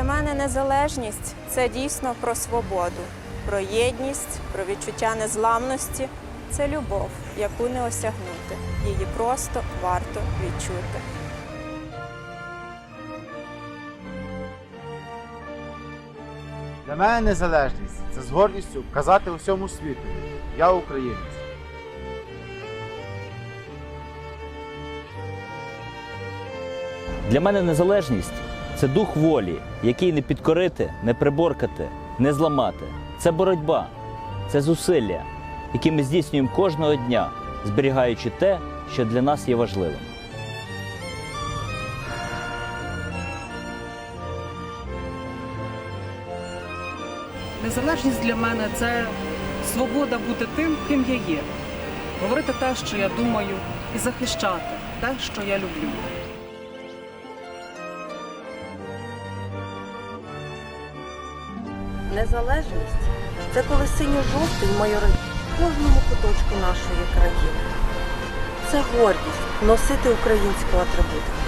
Для мене незалежність це дійсно про свободу, про єдність, про відчуття незламності. Це любов, яку не осягнути. Її просто варто відчути. Для мене незалежність це з гордістю казати усьому світу. Я українець. Для мене незалежність це дух волі, який не підкорити, не приборкати, не зламати. Це боротьба, це зусилля, які ми здійснюємо кожного дня, зберігаючи те, що для нас є важливим. Незалежність для мене це свобода бути тим, ким я є, говорити те, що я думаю, і захищати те, що я люблю. Незалежність це коли синьо-жовтий майорить в кожному куточку нашої країни. Це гордість носити українську атрибутику.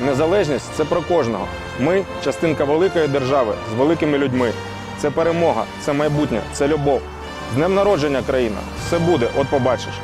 Незалежність це про кожного. Ми частинка великої держави з великими людьми. Це перемога, це майбутнє, це любов. З днем народження країна. Все буде, от побачиш.